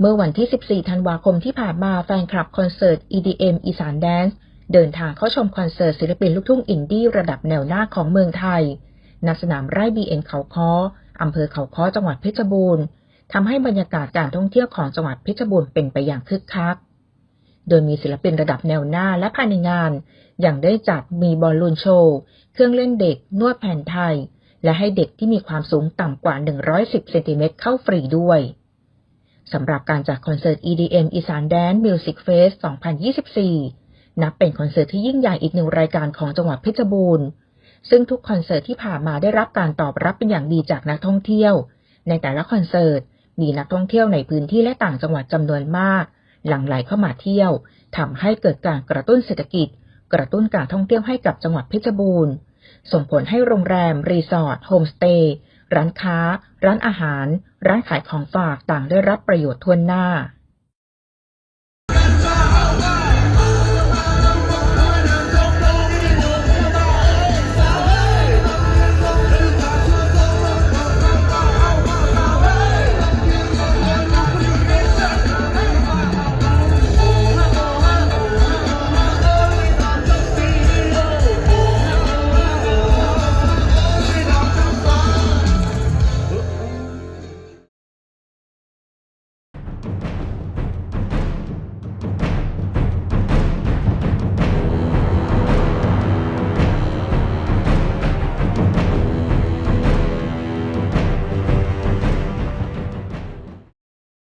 เมื่อวันที่ 14 ธันวาคมที่ผ่านมาแฟนคลับคอนเสิร์ต EDM อีสานแดนซ์เดินทางเข้าชมคอนเสิร์ตศิลปินลูกทุ่งอินดี้ระดับแนวหน้าของเมืองไทย ณ สนามไร่บีเอ็นเขาค้ออำเภอเขาค้อจังหวัดเพชรบูรณ์ทำให้บรรยากาศการท่องเที่ยวของจังหวัดเพชรบูรณ์เป็นไปอย่างคึกคัก โดยมีศิลปินระดับแนวหน้าและภายในงาน อย่างได้จัดมีบอลลูนโชว์ เครื่องเล่นเด็ก นวดแผนไทย และให้เด็กที่มีความสูงต่ำกว่า 110 เซนติเมตรเข้าฟรีด้วยสำหรับการจัดคอนเสิร์ต EDM อีสานแดน Music Fest 2024 นับเป็นคอนเสิร์ตที่ยิ่งใหญ่อีกหนึ่งรายการของจังหวัดเพชรบูรณ์ ซึ่งทุกคอนเสิร์ตที่ผ่านมาได้รับการตอบรับเป็นอย่างดีจากนักท่องเที่ยว ในแต่ละคอนเสิร์ตมีนักท่องเที่ยวในพื้นที่และต่างจังหวัดจำนวนมาก หลั่งไหลเข้ามาเที่ยวทำให้เกิดการกระตุ้นเศรษฐกิจ กระตุ้นการท่องเที่ยวให้กับจังหวัดเพชรบูรณ์ ส่งผลให้โรงแรม รีสอร์ทโฮมสเตย์ร้านค้า ร้านอาหาร ร้านขายของฝากต่างได้รับประโยชน์ทั่วหน้า